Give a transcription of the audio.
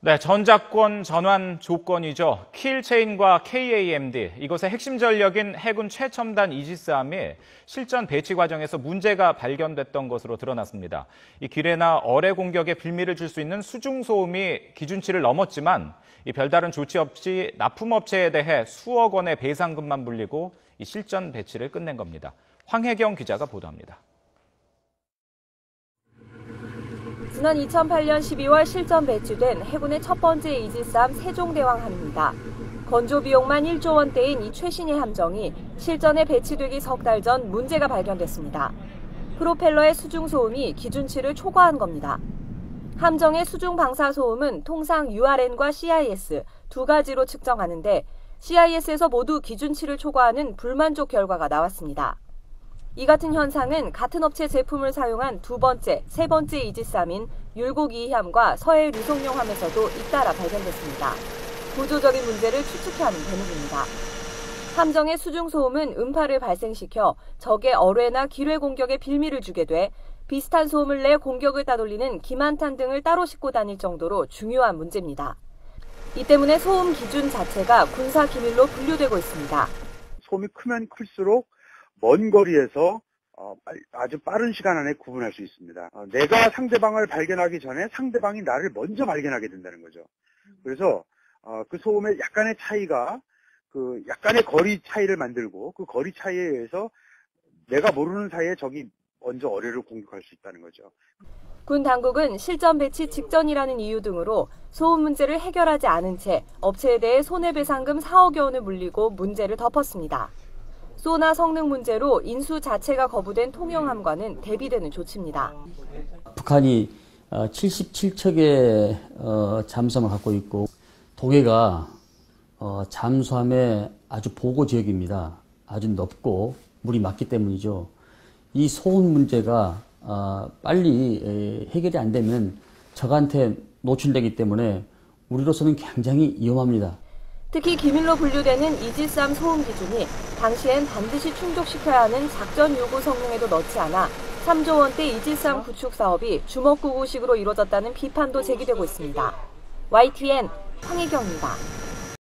네, 전작권 전환 조건이죠. 킬체인과 KAMD, 이것의 핵심 전력인 해군 최첨단 이지스함이 실전 배치 과정에서 문제가 발견됐던 것으로 드러났습니다. 이 기뢰나 어뢰 공격에 빌미를 줄 수 있는 수중 소음이 기준치를 넘었지만 이 별다른 조치 없이 납품업체에 대해 수억 원의 배상금만 물리고 이 실전 배치를 끝낸 겁니다. 황혜경 기자가 보도합니다. 지난 2008년 12월 실전 배치된 해군의 첫 번째 이지스함 세종대왕함입니다. 건조 비용만 1조 원대인 이 최신의 함정이 실전에 배치되기 석 달 전 문제가 발견됐습니다. 프로펠러의 수중 소음이 기준치를 초과한 겁니다. 함정의 수중 방사 소음은 통상 URN과 CIS 두 가지로 측정하는데 CIS에서 모두 기준치를 초과하는 불만족 결과가 나왔습니다. 이 같은 현상은 같은 업체 제품을 사용한 두 번째, 세 번째 이지스함인 율곡 2함과 서해 류송룡함에서도 잇따라 발견됐습니다. 구조적인 문제를 추측해 하는 대목입니다. 함정의 수중 소음은 음파를 발생시켜 적의 어뢰나 기뢰 공격에 빌미를 주게 돼 비슷한 소음을 내 공격을 따돌리는 기만탄 등을 따로 싣고 다닐 정도로 중요한 문제입니다. 이 때문에 소음 기준 자체가 군사 기밀로 분류되고 있습니다. 소음이 크면 클수록 먼 거리에서 어, 아주 빠른 시간 안에 구분할 수 있습니다. 어, 내가 상대방을 발견하기 전에 상대방이 나를 먼저 발견하게 된다는 거죠. 그래서 어, 그 소음의 약간의 차이가 그 약간의 거리 차이를 만들고 그 거리 차이에 의해서 내가 모르는 사이에 적이 먼저 어뢰를 공격할 수 있다는 거죠. 군 당국은 실전 배치 직전이라는 이유 등으로 소음 문제를 해결하지 않은 채 업체에 대해 손해배상금 4억여 원을 물리고 문제를 덮었습니다. 소나 성능 문제로 인수 자체가 거부된 통영함과는 대비되는 조치입니다. 북한이 77척의 어, 잠수함을 갖고 있고 동해가 어, 잠수함의 아주 보고 지역입니다. 아주 넓고 물이 맑기 때문이죠. 이 소음 문제가 어, 빨리 해결이 안 되면 적한테 노출되기 때문에 우리로서는 굉장히 위험합니다. 특히 기밀로 분류되는 이지스함 소음 기준이 당시엔 반드시 충족시켜야 하는 작전 요구 성능에도 넣지 않아 3조 원대 이지스함 구축 사업이 주먹구구식으로 이루어졌다는 비판도 제기되고 있습니다. YTN 황희경입니다.